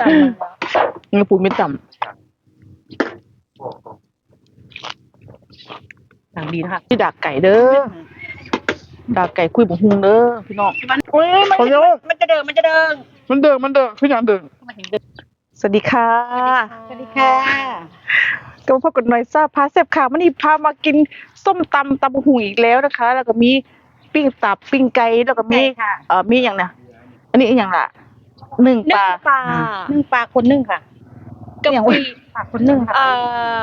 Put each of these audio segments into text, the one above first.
ต่างแล้วเนื้อปูไม่ต่ต่างดีนะคะำที่ดากไก่เด้อดากไก่คุยบุฮุงเด้อพี่น้องมันโอ้ยมันเขาเรียกว่ามันจะเดินมันจะเดินมันเดิมมันเดิมขึ้นอย่างเดิมมาถึงเดินสวัสดีค่ะ สวัสดีค่ะ ก็มาพบกับหน่อยซ่าพาเซฟค่ะวันนี้พามากินส้มตำตำบักหุงอีกแล้วนะคะ แล้วก็มีปิ้งตับปิ้งไก่แล้วก็มีใช่ค่ะเอ่อมีอย่างนะอันนี้อีกอย่างละ หนึ่งปลานึ่งปลานึ่งปลาคนนึ่งค่ะกะปิปลาคนนึ่งค่ะเอ่อ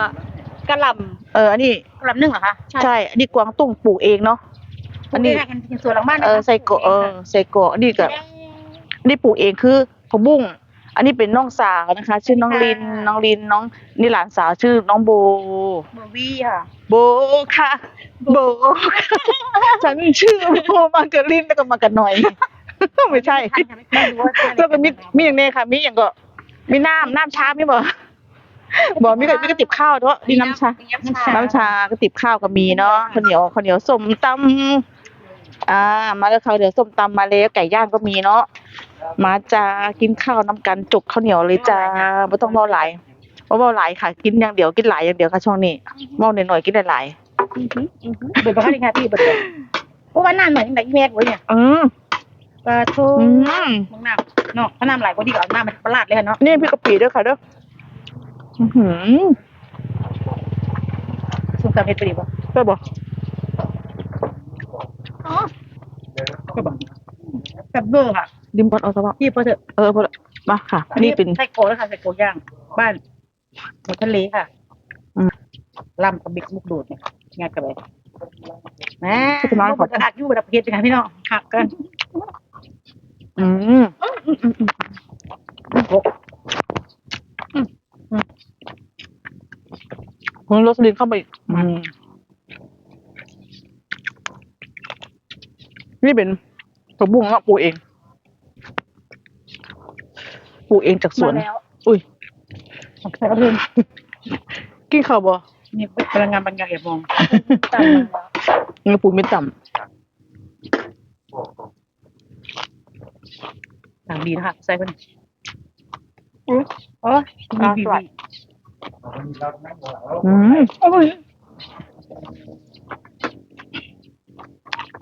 กระหล่เอออันนี้กระลำนึ่งเหรอคะใช่อันนี้กวางตุ้งปลูกเองเนาะอัอันนนี้นี้กันกินสวนหลังบ้านนะคะเออใส่กรอกเออใส่กรอกอันนี้ก็ อันนี้ปลูกเองคือผักบุ้ง อันนี้เป็นน้องสาวนะคะ ชื่อน้องลิน น้องลินน้องนี่หลานสาวชื่อน้องโบ เบอร์วี่ค่ะโบค่ะ โบค่ะฉันชื่อโบมากับลินแล้วก็มากับหน่อย ไม่ใช่ท่านยังไม่รู้ว่าชื่ออะไรแล้วก็มีมีอย่างเนี้ค่ะ มีอย่างก็ มีน้ำน้ำชาไม่บอกบอกมีก็มีกระติบข้าวด้วยดีน้ำชา น้ำชากระติบข้าวก็มีเนาะข้าวเหนียวข้าวเหนียวส้มตำอ่า มาแล้วข้าวเหนียวส้มตำมาแล้วไก่ย่างก็มีเนาะมาจ้ากินข้าวน้ำกันจุกข้าวเหนียวเลยจ้าไม่ต้องเบาหลายเพราะเบาหลายค่ะ กินอย่างเดียวกินหลายอย่างเดียวค่ะช่วงนี้เบาหน่อยๆกินหลายเบิร์ดบ้านค่ะพี่เบิร์ดเพราะว่าน้ำหน่อยยังไงแม่กว่าเนี่ยๆอืม ปลาทูอืมมึงน้ำเนาะถ้าน้ำไหลกว่าดีก็เอาน้ำมันประหลาดเลยค่ะเนาะนี่พี่กะปิด้วยค่ะเด้ออื้อหือสุกกับเพชรปรีบ่ได้บ่ก็บอกกับเบอร์ค่ะดิมก่อนเอาซะว่าพี่พอเถอะเออพอละมาค่ะอันนี้เป็น ไส้โกแล้วค่ะไส้โกย่าง บ้านหมดทะเลค่ะอืมลำกับบิ๊กมุกดูดเนี่ยงานกับอะไรแหม่ที่เป็นร้านของกระดาษยู่ระดับประเทศเป็นไงพี่น้องหักกัน อืมโอ้คุณโรสลินเข้าไปอีกอืมนี่เป็นผักบุ้งเนาปลูกเอง ปลูกเองจากสวน มาแล้วอุ้ยแล้วเรื่องกินข้าวบ่นี่พลังงานบางอย่างอย่ามองำตำแล้วเงือปูไม่ต่ต่ งดีนะคะใส่เพิ่นโอ้ยมีบีบีำอืมโอ้ย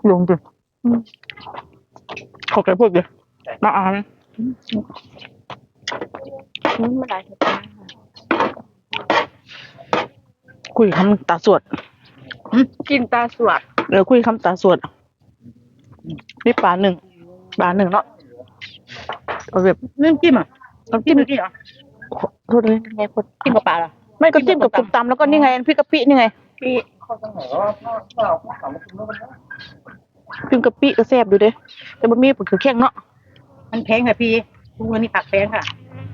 ลงดิขอแกพวกเดียวมาอ่านอืมมันหลายเหตุการณ์ค่ะคุยคำตาสวดกินตาสวดเออคุยคำตาสวดนี่ปลาหนึ่งปลาหนึ่งเนาะ เอาแบบน้ำจิ้มอะน้ำจิ้จิ้มมดูดิเหรอโทษเลยไงคนจิ้มกับปลาเหรอไม่ก็จิ้มกับกุมตำแล้วก็นี่ไงพี่กะปินี่ไงพี่จิ้มกะปิก็แซ่บดูเด้แต่บะหมี่คือแข็งเนาะมันแพงค่ะพี่ทุกวันนี้ผักแพงค่ะ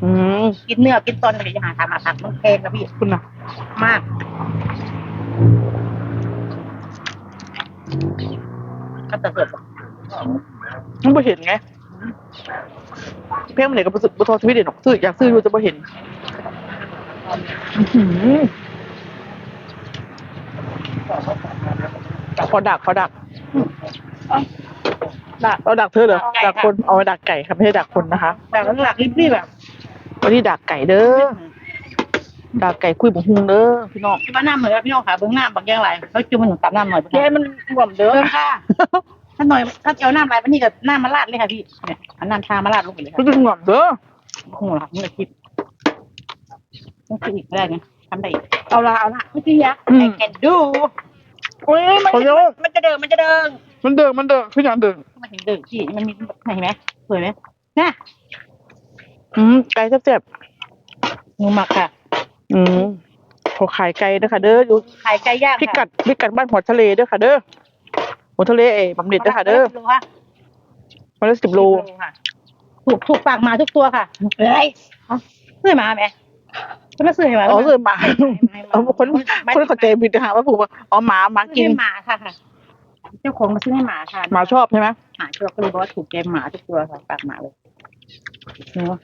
อืมกินเนื้อกินตอนก็จะหาทำมาผักมันแพงค่ะพี่คุณน่ะมากก็จะเกิดมันบ่เห็นไง เพ่งมันไหนก็บ่ซื้อบ่ทอชีวิตเด่นหรอกซื้ออยากซื้อดูจะบ่เห็นอื้อหือขอดักขอดักดักเอาดักเธอเหรอไก่ดักค่ะคนเอาไว้ดักไก่ค่ะไม่ใช่ดักคนนะคะดักหลักรีบรีบแบบวันนี้ดักไก่เด้อดักไก่คุยบุฮุงเด้อพี่น้องที่บ้านน้ำเหมือนพี่น้องค่ะเบื้องน้ำบางอย่างไรเขาจุ่มมันหนุนตามน้ำหน่อยแกให้มันรวมเด้เอออค่ะ ถ้าหน่อยถ้าเอาน้ำไรวันนี้ก็น้ำมาลาดเลยค่ะพี่เนี่ยเอาน้ำชามาลาดลงไปเลยมันค่ะจะรวมเด้อโอ้โหค่ะมือคิดต้องคิดอีกไม่ได้ไงทำได้อีกเอาละเอาละไม่ใช่ยักษ์ไอ้แกนดูโอ้ยมันเขาเรียกว่ามันจะเดินมันจะเดินมันเดินมันเดินขึ้นอย่างเดินมาถึงเดินพี่มันมีเห็นไหมสวยไหมน่ะอืมไก่แซ่บงูหมักค่ะๆอืมขอขายไก่เด้อค่ะ เด้ออยู่ขายไก่ย่างพิกัดพิกัดบ้านหัวทะเลเด้อค่ะเด้อ หัวทะเลเอ๋บำเหน็จเด้อค่ะเด้อโลค่ะมาละสิบโลค่ะถูกถูกฝากมาทุกตัวค่ะเฮ้ยซื้อมาไหมก็ไม่ซื้อให้มาอ๋อเออหมาเอาคนคนเข้าใจผิดนะคะว่าผูกว่าอ๋อหมาหมากิกินนหมาค่ะค่ะ เจ้าของมาซื้อให้หมาค่ะหมาชอบใช่ไหมหมาชอบก็เลยบอกว่าถูกใจหมาทุกตัวค่ะฝากหมาเลยเนาะ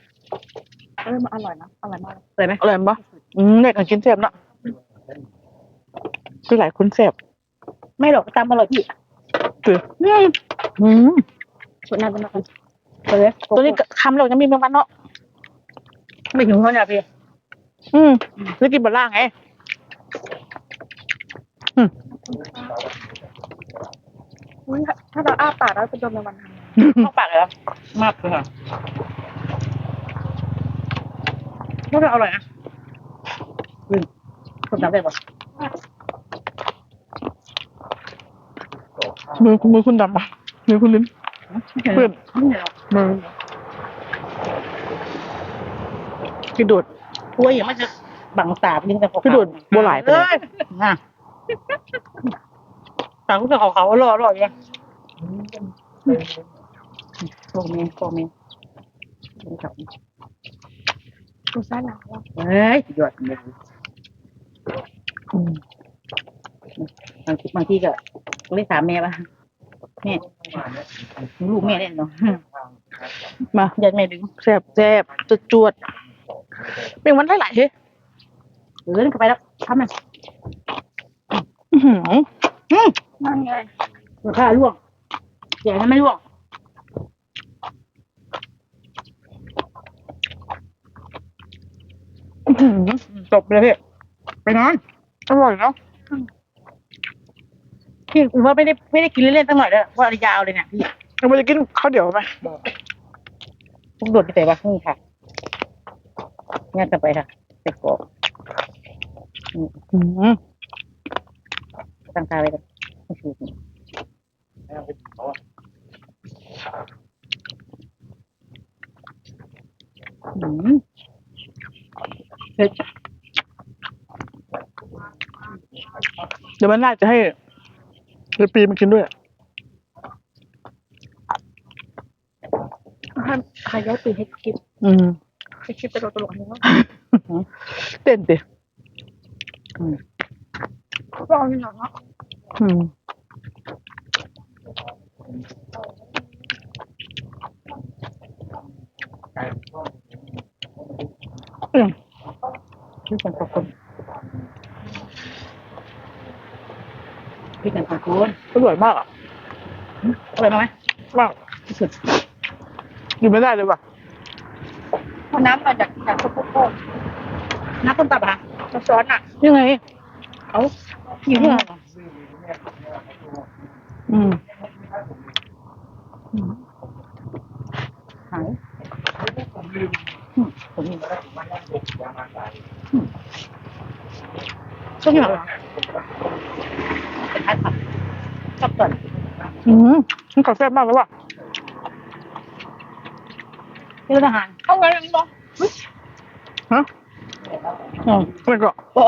เออมันอร่อยนะอร่อยมากสวยไหมอร่อยปะอืมเด็กกันกินแซ่บเนาะคือหลายคนแซ่บไม่หรอกตามอร่อยพี่คื ออืมส่วนนั้นเป็นอะไรสวยตัวนี้ก็คำเรายังมีบางวันเนาะไม่ถึงเขาเนี่ยพี่ อืมแล้วกินบะล่างไงอุ๊ยถ้าเราอ้าปากแล้วจะโดนรางวัลทำไงเข้าปากเลยเหรอมากเลยค่ะก็จะอร่อยนะอืมคนทำได้ปะ มือมือคุณดำปะมือคุณลิ้นเพื่อนมือกินโดดกล้วยอย่างมันจะบังตาไปนี่แต่ขาวๆพี่ดูดบัวหลายไปเลยเอ้ยน่ะตาคุณจะขาวๆอร่อยอร่อยเลยโกเมนโกเมนดูครับกูซ่าหนาวอะเฮ้ยสุดยอดเลยอืมบางทีบางทีก็ก็ เลยถามแม่ว่าแม่ลูกแม่เล่นเนาะมายันแม่ดึงแซ่บแซ่บจวดจวดๆเป็นวันหลายๆเฮ้ยเออเล่นเข้าไปแล้วทำมันอื้อหืออืมนั่นไงราคาล่วงใหญ่นั้นไม่ล่วงอื้อหือจบเลยพี่ไปนอนอร่อยเนาะ พี่ว่าไม่ได้ไม่ได้กินเล่นๆตั้งหน่อยเลยว่าระยาวเลยเนี่ยพี่เราไปจะกินข้าวเดี๋ยวไหมต้องโดดไปใส่ว่านี่ค่ะงานต่อไปค่ะใส่กรอกอืมตั้งตาไว้กันไม่ถูกอืมเผ็ดเดี๋ยวมันน่าจะให้ เดี๋ยวปีมันกินด้วยให้ใครย้ายปีให้คลิปอืมให้คลิปตลกตลกๆนี้ว่าเต้นดิอืมลองหน่อยเนาะอืมอืม พี่กันขอบคุณพี่กันข อบคุณอร่อยมากอะอร่อยไหมมากที่สุดกินไม่ได้เลยว่ะเพราะน้ำมาจากจากซุปเปอร์โค้กน้ำต้มตับอะคะจะซ้อนอะยังไงเอาหิวเหรออืมหายอืมผมมีอืมช่วงนี้เหรอเป็นพัดผั กชอบก่อนอืมมันกาแฟมากเลยว่ะที่ร้านอาหารเอาไงยังบอกฮะอืมอะไรก็โอ้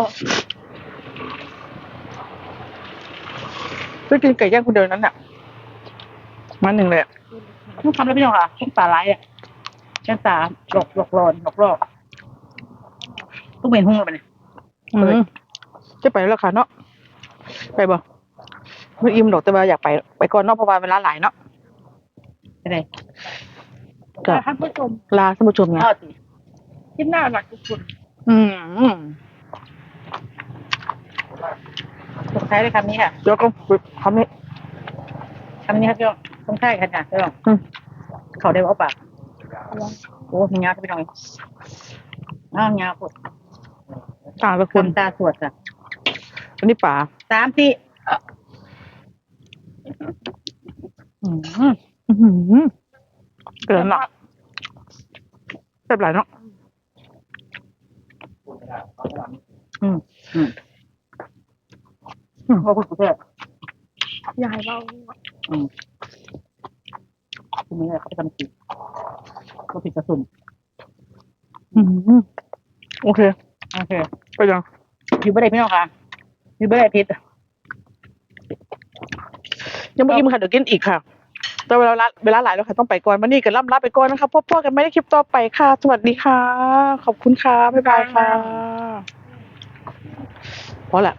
จะกินไก่ย่างคนเดียวนั้นอะมันหนึ่งเลยอะต้องทำแล้วพี่น้องค่ะต้องตาไร้อะแค่ตาหลอกหลอกหลอนหลอกหลอกต้องเป็นหุ้งเราไปเนี่ยอืมจะไปแล้วค่ะเนาะไปบ่ ไม่อิ่มหรอกแต่ว่าอยากไปไปก่อนเนาะเพราะว่าเวลาหลายเนาะไปไหนก็ท่านผู้ชมลาท่านผู้ชมไงทอดสิคลิปหน้าหลักทุกคนอืมอืมตรงท้ายด้วยคำนี้ค่ะเดี๋ยวก็คำนี้คำนี้ครับพี่น้องตรงท้ายค่ะจ้ะพี่น้องอืมเขาได้ว่าปากโอ้มีงาพี่น้องเลยอ้าวงาปวดต่างละคนคำตาสวดค่ะอันนี้ป่าสามสี่ อืมอื้อหือเกินหรอกแซ่บหลายเนาะอืมอืมอืมขอบคุณคุณเพื่ยายเล่าอืมคุณนี่เขาไปทำสีก็ผิดกระสุนอื้อหือโอเค โอเค ไปยังอยู่ไม่ได้พี่น้องค่ะอยู่ไม่ได้พิษ ยังไม่อิ่มค่ะเดี๋ยวกินอีกค่ะ แต่เวลาเวลาหลายแล้วค่ะต้องไปก่อนวันนี้กันล่ำลาไปก่อนนะคะพบพ่อกันไม่ได้คลิปต่อไปค่ะ สวัสดีค่ะ ขอบคุณค่ะบ๊ายบายค่ะพอละ